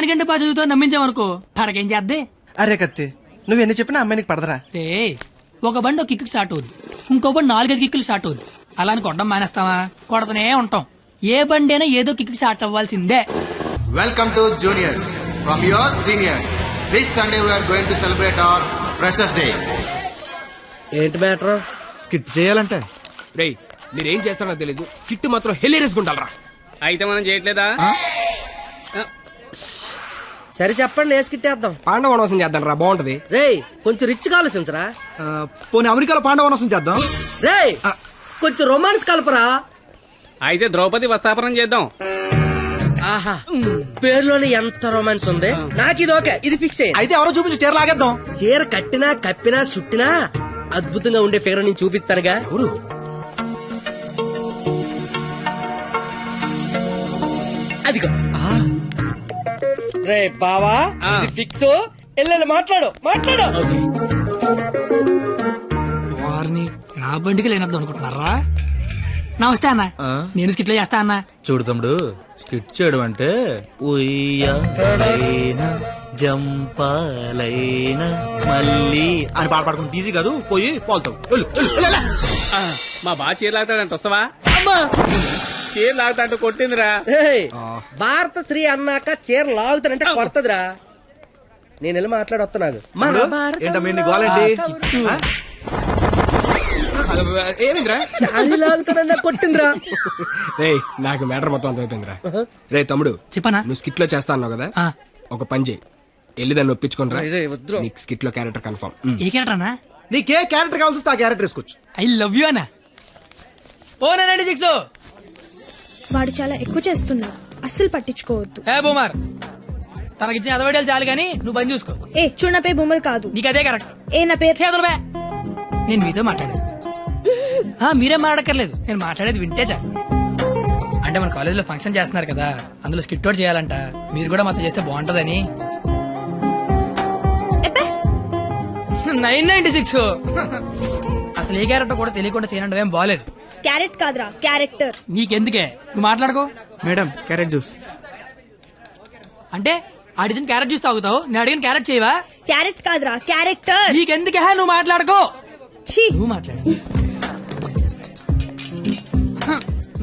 దానికంటే బాగా చదువుతో నమ్మించామనుకో పడకేం చేద్దే? అరే కత్తి నువ్వు ఎన్ని చెప్పినా అమ్మాయి నీకు పడదరా. రే ఒక బండి ఒక కిక్కు స్టార్ట్ అవుద్ది. ఇంకో బండి నాలుగైదు కిక్కులు స్టార్ట్ అవుద్ది. అలా అని కొట్టడం మానేస్తావా? కొడతనే ఉంటాం. ఏ బండి అయినా ఏదో కిక్కు స్టార్ట్ అవ్వాల్సిందే. Welcome to juniors. From your seniors. This Sunday we are going to celebrate our Freshers Day. ఏంటి మ్యాటర్? స్కిట్ చేయాలంటే. రేయ్ మీరేం చేస్తారో తెలీదు. స్కిట్ మాత్రం హెలీరియస్ గుండాలరా అయితే మనం చేయట్లేదా? సరే చెప్పండి వేసుకిట్టేద్దాం పాండవ వనవాసం చేద్దాం రా బాగుంటది. రేయ్ కొంచెం రిచ్ ఆలోచించరా? పోనీ అమెరికాలో పాండవనసం చేద్దాం. రేయ్ కొంచెం రొమాన్స్ కలపరా. అయితే ద్రౌపది వస్తాపనం చేద్దాం. ఆహా పేరులోనే ఎంత రొమాన్స్ ఉంది? నాకు ఇది ఓకే ఇది ఫిక్స్ అయ్యింది అయితే ఎవరో చూపించి చీర లాగేద్దాం. చీర కట్టినా కప్పినా చుట్టినా అద్భుతంగా ఉండే ఫిగర్ నేను చూపిస్తానుగా. ఎవరు? అదిగో. రే బావా ఇది ఫిక్స్. ఎల్లెల్లి మాట్లాడు మాట్లాడు. వారిని నా బండికి లేనద్దు అనుకుంటున్నారా? నమస్తే అన్న. నేను స్కిట్లో చేస్తా అన్న. చూడు తమ్ముడు స్కిట్ చేయడం అంటే ఉయ్యాలైన జంపాలైన మళ్ళీ అని పాట పాడుకుంటే ఈజీ కాదు. పోయి పోల్తావు. మా బాగా చీర లాగుతాడంట వస్తావా? చీర లాగుతాంటూ కొట్టిందిరా. భారత శ్రీ అన్నాక చీర లాగుతానంటే కొడతదిరా. నేను వెళ్ళి మాట్లాడొస్తున్నాను మన తమ్ముడు, భారత ఏంటమ్మా నీ గోలేంటి ఆ? ఏమిందిరా? శారీ లాగుతానన్నా కొట్టిందిరా. రేయ్ నాకు మ్యాటర్ మొత్తం అంత అయిపోయిందిరా. రే తమ్ముడు చెప్పనా? నువ్వు స్కిట్లో చేస్తా అన్నావు కదా. ఒక పని చేయి. వెళ్ళి దాన్ని వద్దురా. నీకు స్కిట్లో క్యారెక్టర్ కన్ఫర్మ్ ఏ క్యారెక్టర్ అన్నా నీకే క్యారెక్టర్ కావాల్సి వస్తే ఆ క్యారెక్టర్ వేసుకోవచ్చు. ఐ లవ్ యూ అన్న. నైన్టీ సిక్స్ వాడు చాలా ఎక్కువ చేస్తున్నాడు అస్సలు పట్టించుకోవద్దు. ఏ బొమ్మర్ తనకిచ్చిన అదవడాలు చాలు కానీ నువ్వు పని చూసుకో. ఏ చూడు నా పేరు బొమ్మరు కాదు. నీకు అదే కరెక్ట్. ఏ నా పేరు? చేతులు బే. నేను మీతో మాట్లాడేది. ఆ, మీరేం మాట్లాడక్కర్లేదు. నేను మాట్లాడేది వింటే చాలు. అంటే మన కాలేజీలో ఫంక్షన్ చేస్తున్నారు కదా అందులో స్కిట్ అవుట్ చేయాలంట. మీరు కూడా మాతో చేస్తే బాగుంటదని. Nine ninety six. అసలు ఏ క్యారెక్టర్ కూడా తెలియకుండా చేయడం ఏం బాగాలేదు క్యారెట్ కాదురా క్యారెక్టర్. నీకెందుకే? నువ్వు మాట్లాడుకో. Madam carrot juice. అంటే అడిగిన క్యారెట్ జ్యూస్ తాగుతావు? నేను అడిగిన క్యారెట్ చేయవా? క్యారెట్ కాదురా క్యారెక్టర్. నీకెందుకే? నువ్వు మాట్లాడుకో. ఛీ. నువ్వు మాట్లాడు.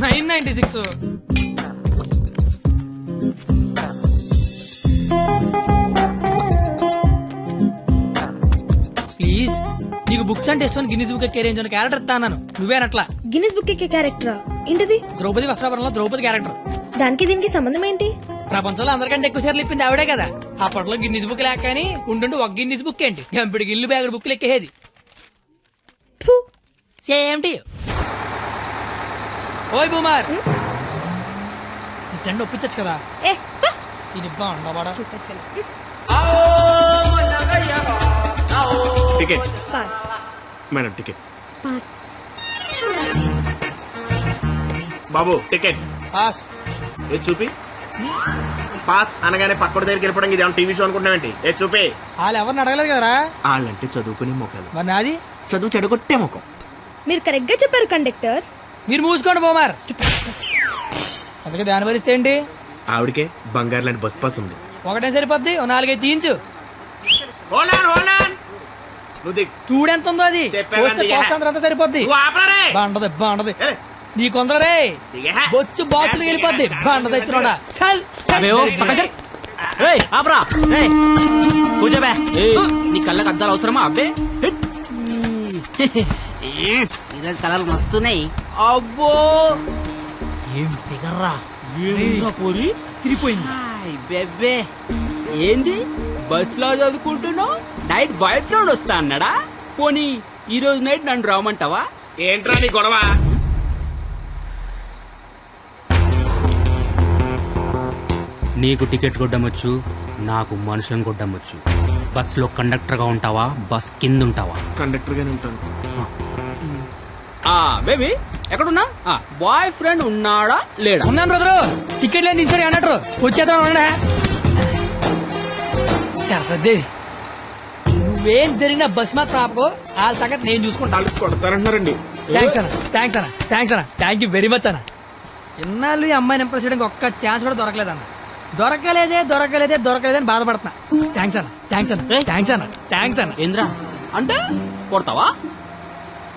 Nine ninety six. ప్లీజ్. నీకు బుక్స్ అంటే ఇష్టం గిన్నీస్ బుక్ కెరీర్ అని క్యారెక్టర్ ఇస్తాను నువ్వేనట్లా? గిన్నిస్ బుక్ ఎక్కే క్యారెక్టరా ఏంటిది? ద్రౌపది వస్త్రాపురంలో ద్రౌపది క్యారెక్టర్ దానికి దీనికి సంబంధం ఏంటి? ప్రపంచంలో అందరికంటే ఎక్కువ సార్లు ఇప్పింది ఆవిడే కదా. అప్పట్లో గిన్నీస్ బుక్ లేక కానీ ఉండుండి ఒక గిన్నీస్ బుక్ ఏంటి? గంపిడి గిల్లు బ్యాగుడు బుక్లు ఎక్కేది ఫు, సేమ్ టీ. ఓయ్ బూమార్. నీ ఫ్రెండ్ ఒప్పించచ్చు కదా? ఏ పా. ఇది బాగుండవాడా Stupid fellow. Ticket pass madam ticket pass బాబు టికెట్ పాస్ ఏ చూపి? పాస్ అనగానే పక్కడి దగ్గరికి వెళ్ళిపోవడం ఇది టీవీ షో అనుకుంటున్నావేంటి ఏ చూపి? వాళ్ళు ఎవరిని అడగలేదు కదరా? వాళ్ళంటే చదువుకునే మొక్కలు మరి నాది? చదువు చెడగొట్టే ముఖం. మీరు కరెక్ట్గా చెప్పారు కండక్టర్ మీరు మూసుకోండి బోమార్. అందుకే దాని భరిస్తే ఏంటి? ఆవిడకే బంగారు లాంటి బస్ పాస్ ఉంది. ఒకటే సరిపోద్ది ఓ నాలుగైదు తీయించు. On, hold on. నువ్వు. చూడెంత ఉందో అది? చెప్పాను పోస్తే అందుకే. పోస్తే అంతా సరిపోద్ది. బాగుంటది బాగుంటది నీ కొందరే. బొచ్చు బాక్సులు వెళ్ళిపోద్ది బాగుంటది ఇచ్చినోడా చల్ చల్. ఆపరా. కూర్చోబే నీ కళ్ళకి అద్దాలు అవసరమా? అబ్బే. ఈరోజు కలర్లు మస్తున్నాయి. అబ్బో. ఏం ఫిగర్ రా పోరి? తిరిగిపోయింది. బెబ్బే. ఏంది? బస్లో చదువుకుంటున్నావు? నైట్ బాయ్ ఫ్రెండ్ వస్తా అన్నాడా? పోనీ ఈ రోజు నైట్ నన్ను రామంటావా ఏంట్రా నీ గొడవ? నీకు టికెట్ కొట్టమొచ్చు నాకు మనుషులను కొట్టమొచ్చు. బస్లో కండక్టర్గా ఉంటావా? బస్ కింద ఉంటావా కండక్టర్ గానే ఉంటాను ఆ బేబీ ఎక్కడున్నా బాయ్ ఫ్రెండ్ ఉన్నాడా లేడా? ఉన్నాను బ్రదరు. టికెట్ లేని దించాడు అన్నట్టు. వచ్చేద్దాం అన్నా సరస్వదేవి నువ్వేం జరిగినా బస్ మాత్రం ఆపకో వాళ్ళ సంగతి నేను చూసుకుంటా. వాళ్ళు కొడతారంటున్నారండి. థ్యాంక్స్ అన్న థ్యాంక్స్ అన్న థ్యాంక్స్ అన్న. థ్యాంక్ యూ వెరీ మచ్ అన్న. ఇన్నాళ్ళు ఈ అమ్మాయిని ఇంప్రెస్ చేయడానికి ఒక్క ఛాన్స్ కూడా దొరకలేదన్న దొరకలేదే దొరకలేదే దొరకలేదే అని బాధపడుతున్నా. థ్యాంక్స్ అన్న థ్యాంక్స్ అన్న థ్యాంక్స్ అన్న థ్యాంక్స్ అన్న. ఏంద్రా? అంటే కొడతావా?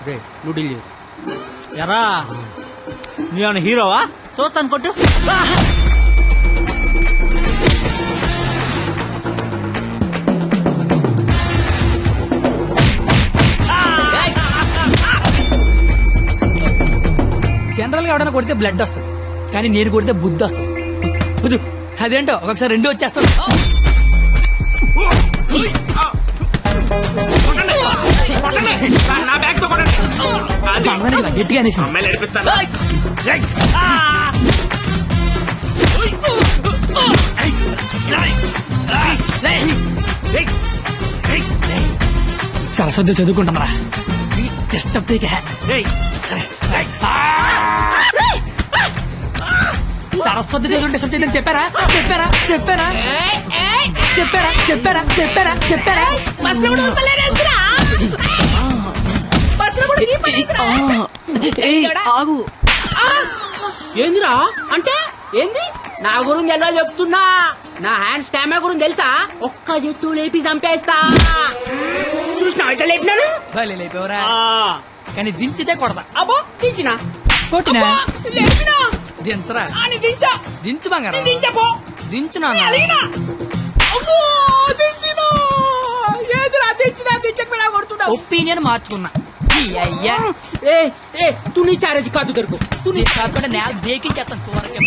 రే నువ్వు డీల్. ఎరా నేను హీరోవా చూస్తాను కొట్టు. జనరల్గా ఎవడైనా కొడితే బ్లడ్ వస్తుంది. కానీ నేను కొడితే బుద్ధి వస్తుంది. అదేంటో? ఒకసారి రెండు వచ్చేస్తాడు నా బ్యాగ్తో కొట్టండి. అది. మనదని ఇలా గట్టిగా అనేసి అమ్మాయిలు నడిపిస్తాను సరస్వతి చదువుకుంటామరా డిస్టర్బ్ చేయక సరస్వతి చదువు డిస్టర్బ్ చేయదని చెప్పారా? చెప్పారా? చెప్పారా? చెప్పారా? చెప్పారా? చెప్పారా? చెప్పారా? ఆగు. ఏందిరా? అంటే ఏంది? నా గురించి ఎలా చెప్తున్నా? నా హ్యాండ్ స్టామా గురించి తెలుసా? ఒక్క చెట్టు లేపి చంపేస్తా. చూసినా లేపినాను భలే లేపేవరా. కానీ దించితే కొడతా. అబ్బో దించినా? కొట్టినా? అబ్బా, లేపినా? దించరా? దించా. దించు బంగారం. దించపో దించు ఒపీనియన్ మార్చుకున్నా. అయ్యా. ఏ ఏ తు నీ చారేది కాదు దొరుకు. తు నీ కాకుండా నేల దేకించేస్తాను చూరకే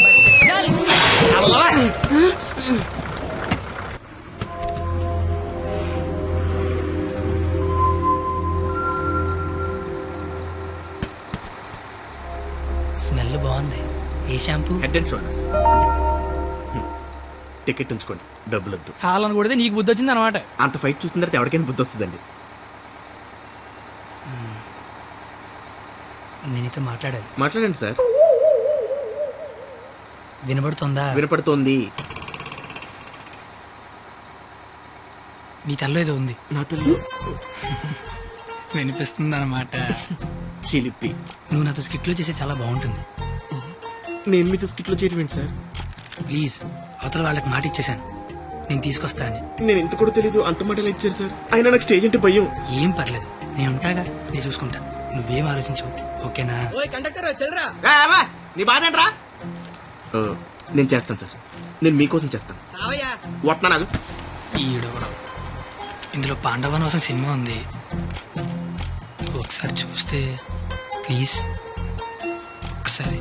స్మెల్ బాగుంది. ఏ shampoo? Head and shoulders ticket ఉంచుకోండి. డబ్బులు వద్దు హాలను కొడితే నీకు బుద్ధి వచ్చింది అనమాట అంత ఫైట్ చూసిన తర్వాత ఎవరికైనా బుద్ధి వస్తుందండి. నేను నీతో మాట్లాడాలి. మాట్లాడండి సార్. వినబడుతుందా? వినపడుతోంది. నీ తల్లో ఏదో ఉంది. నా తల్లి? వినిపిస్తుంది అనమాట చిలిపి. నువ్వు నాతో స్కిట్లో చేస్తే చాలా బాగుంటుంది. నేను మీతో స్కిట్లో చేయడం ఏంటి సార్? ప్లీజ్ అవతల వాళ్ళకి మాట ఇచ్చేశాను. నేను తీసుకొస్తా అని నేను ఎంత కూడా తెలీదు అంత మాట ఎలా ఇచ్చారు సార్? అయినా నాకు స్టేజ్ అంటే భయం. ఏం పర్లేదు నేను ఉంటాగా నేను చూసుకుంటా. నువ్వేం ఆలోచించవు ఓకేనా? కండక్టర్ చెల్లరా. రా, రా, నీ బాధ ఏంట్రా? నేను చేస్తాను సార్. నేను మీకోసం చేస్తాను. వస్తున్నా నాకు ఇందులో పాండవనవాసం సినిమా ఉంది. ఒకసారి చూస్తే ప్లీజ్. ఒకసారి.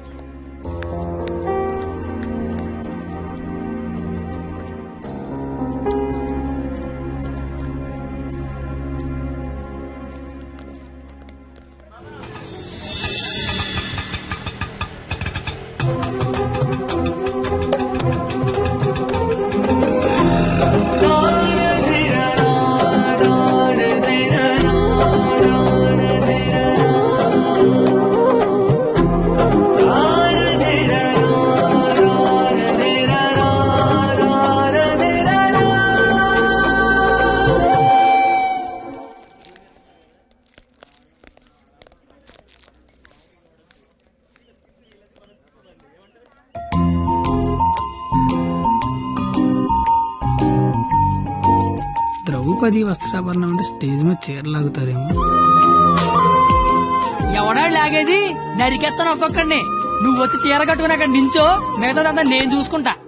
ద్రౌపది వస్త్రాభరణం అంటే స్టేజ్ మీద చీరలాగుతారేమో ఎవడా లాగేది? నరికెత్తాను ఒక్కొక్కడిని. నువ్వు వచ్చి చీర కట్టుకుని అక్కడ నించో మిగతాదంతా నేను చూసుకుంటా.